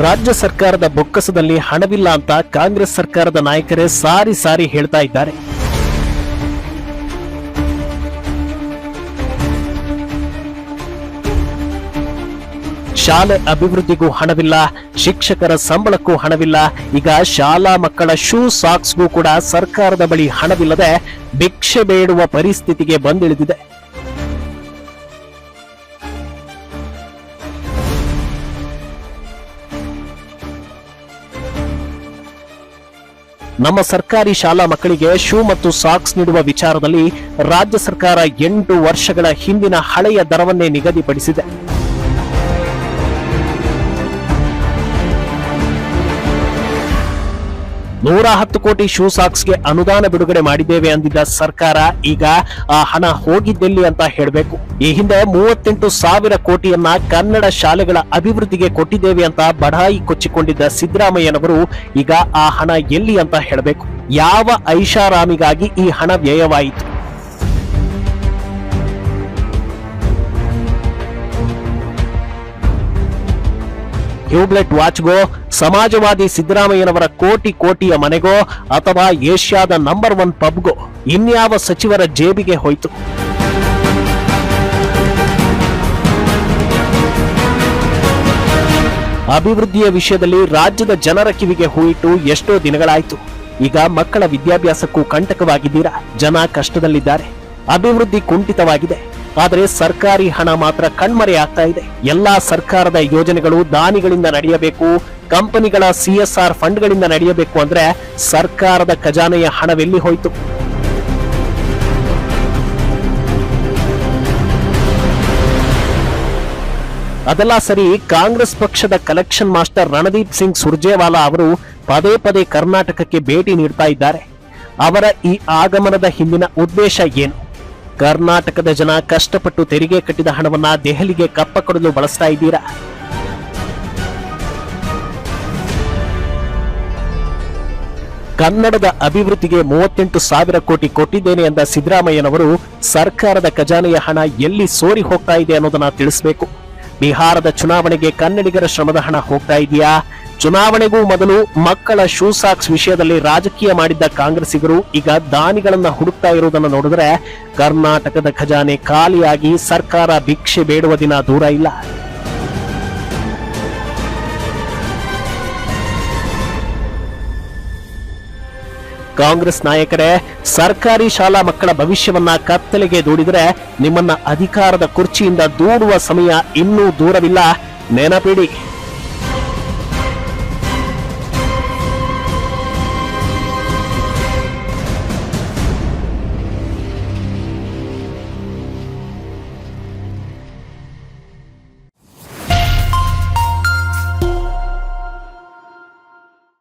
ರಾಜ್ಯ ಸರ್ಕಾರದ ಬೊಕ್ಕಸದಲ್ಲಿ ಹಣವಿಲ್ಲ ಅಂತ ಕಾಂಗ್ರೆಸ್ ಸರ್ಕಾರದ ನಾಯಕರೇ ಸಾರಿ ಸಾರಿ ಹೇಳ್ತಾ ಇದ್ದಾರೆ. ಶಾಲೆ ಅಭಿವೃದ್ಧಿಗೂ ಹಣವಿಲ್ಲ, ಶಿಕ್ಷಕರ ಸಂಬಳಕ್ಕೂ ಹಣವಿಲ್ಲ, ಈಗ ಶಾಲಾ ಮಕ್ಕಳ ಶೂ ಸಾಕ್ಸ್ಗೂ ಕೂಡ ಸರ್ಕಾರದ ಬಳಿ ಹಣವಿಲ್ಲದೆ ಭಿಕ್ಷೆ ಬೇಡುವ ಪರಿಸ್ಥಿತಿಗೆ ಬಂದಿಳಿದಿದೆ. ನಮ್ಮ ಸರ್ಕಾರಿ ಶಾಲಾ ಮಕ್ಕಳಿಗೆ ಶೂ ಮತ್ತು ಸಾಕ್ಸ್ ನೀಡುವ ವಿಚಾರದಲ್ಲಿ ರಾಜ್ಯ ಸರ್ಕಾರ ಎಂಟು ವರ್ಷಗಳ ಹಿಂದಿನ ಹಳೆಯ ದರವನ್ನೇ ನಿಗದಿಪಡಿಸಿದೆ. ನೂರ ಹತ್ತು ಕೋಟಿ ಶೂ ಸಾಕ್ಸ್ಗೆ ಅನುದಾನ ಬಿಡುಗಡೆ ಮಾಡಿದ್ದೇವೆ ಅಂದಿದ್ದ ಸರ್ಕಾರ ಈಗ, ಆ, ಹಣ ಹೋಗಿದ್ದೆಲ್ಲಿ ಅಂತ ಹೇಳಬೇಕು. ಈ ಹಿಂದೆ ಮೂವತ್ತೆಂಟು ಸಾವಿರ ಕೋಟಿಯನ್ನ ಕನ್ನಡ ಶಾಲೆಗಳ ಅಭಿವೃದ್ಧಿಗೆ ಕೊಟ್ಟಿದ್ದೇವೆ ಅಂತ ಬಡಾಯಿ ಕೊಚ್ಚಿಕೊಂಡಿದ್ದ ಸಿದ್ದರಾಮಯ್ಯನವರು ಈಗ ಆ ಹಣ ಎಲ್ಲಿ ಅಂತ ಹೇಳಬೇಕು. ಯಾವ ಐಷಾರಾಮಿಗಾಗಿ ಈ ಹಣ ವ್ಯಯವಾಯಿತು? ಟ್ಯೂಬ್ಲೆಟ್ ವಾಚ್ಗೋ, ಸಮಾಜವಾದಿ ಸಿದ್ದರಾಮಯ್ಯನವರ ಕೋಟಿ ಕೋಟಿಯ ಮನೆಗೋ, ಅಥವಾ ಏಷ್ಯಾದ ನಂಬರ್ ಒನ್ ಪಬ್ಗೋ, ಇನ್ಯಾವ ಸಚಿವರ ಜೇಬಿಗೆ ಹೋಯಿತು? ಅಭಿವೃದ್ಧಿಯ ವಿಷಯದಲ್ಲಿ ರಾಜ್ಯದ ಜನರ ಕಿವಿಗೆ ಹೂಯಿಟ್ಟು ಎಷ್ಟೋ ದಿನಗಳಾಯಿತು. ಈಗ ಮಕ್ಕಳ ವಿದ್ಯಾಭ್ಯಾಸಕ್ಕೂ ಕಂಟಕವಾಗಿದ್ದೀರಾ? ಜನ ಕಷ್ಟದಲ್ಲಿದ್ದಾರೆ. ಅಭಿವೃದ್ಧಿ ಕುಂಠಿತವಾಗಿದೆ. ಆದರೆ ಸರ್ಕಾರಿ ಹಣ ಮಾತ್ರ ಕಣ್ಮರೆ ಆಗ್ತಾ ಇದೆ. ಎಲ್ಲಾ ಸರ್ಕಾರದ ಯೋಜನೆಗಳು ದಾನಿಗಳಿಂದ ನಡೆಯಬೇಕು, ಕಂಪನಿಗಳ ಸಿಎಸ್ಆರ್ ಫಂಡ್ಗಳಿಂದ ನಡೆಯಬೇಕು ಅಂದ್ರೆ ಸರ್ಕಾರದ ಖಜಾನೆಯ ಹಣವೆಲ್ಲಿ ಹೋಯ್ತು? ಅದೆಲ್ಲ ಸರಿ, ಕಾಂಗ್ರೆಸ್ ಪಕ್ಷದ ಕಲೆಕ್ಷನ್ ಮಾಸ್ಟರ್ ರಣದೀಪ್ ಸಿಂಗ್ ಸುರ್ಜೇವಾಲಾ ಅವರು ಪದೇ ಪದೇ ಕರ್ನಾಟಕಕ್ಕೆ ಭೇಟಿ ನೀಡ್ತಾ ಇದ್ದಾರೆ. ಅವರ ಈ ಆಗಮನದ ಹಿಂದಿನ ಉದ್ದೇಶ ಏನು? ಕರ್ನಾಟಕದ ಜನ ಕಷ್ಟಪಟ್ಟು ತೆರಿಗೆ ಕಟ್ಟಿದ ಹಣವನ್ನ ದೆಹಲಿಗೆ ಕಪ್ಪ ಕೊಡಲು ಬಳಸ್ತಾ ಇದ್ದೀರಾ? ಕನ್ನಡದ ಅಭಿವೃದ್ಧಿಗೆ ಮೂವತ್ತೆಂಟು ಸಾವಿರ ಕೋಟಿ ಕೊಟ್ಟಿದ್ದೇನೆ ಎಂದ ಸಿದ್ದರಾಮಯ್ಯನವರು ಸರ್ಕಾರದ ಖಜಾನೆಯ ಹಣ ಎಲ್ಲಿ ಸೋರಿ ಹೋಗ್ತಾ ಇದೆ ಅನ್ನೋದನ್ನ ತಿಳಿಸಬೇಕು. ಬಿಹಾರದ ಚುನಾವಣೆಗೆ ಕನ್ನಡಿಗರ ಶ್ರಮದ ಹಣ ಹೋಗ್ತಾ ಇದೆಯಾ? ಚುನಾವಣೆಗೂ ಮೊದಲು ಮಕ್ಕಳ ಶೂ ಸಾಕ್ಸ್ ವಿಷಯದಲ್ಲಿ ರಾಜಕೀಯ ಮಾಡಿದ್ದ ಕಾಂಗ್ರೆಸ್ಸಿಗರು ಈಗ ದಾನಿಗಳನ್ನ ಹುಡುಕ್ತಾ ಇರುವುದನ್ನು ನೋಡಿದ್ರೆ ಕರ್ನಾಟಕದ ಖಜಾನೆ ಖಾಲಿಯಾಗಿ ಸರ್ಕಾರ ಭಿಕ್ಷೆ ಬೇಡುವ ದಿನ ದೂರ ಇಲ್ಲ. ಕಾಂಗ್ರೆಸ್ ನಾಯಕರೇ, ಸರ್ಕಾರಿ ಶಾಲಾ ಮಕ್ಕಳ ಭವಿಷ್ಯವನ್ನ ಕತ್ತಲೆಗೆ ದೂಡಿದರೆ ನಿಮ್ಮನ್ನ ಅಧಿಕಾರದ ಕುರ್ಚಿಯಿಂದ ದೂಡುವ ಸಮಯ ಇನ್ನೂ ದೂರವಿಲ್ಲ. ನೆನಪಿಡಿ.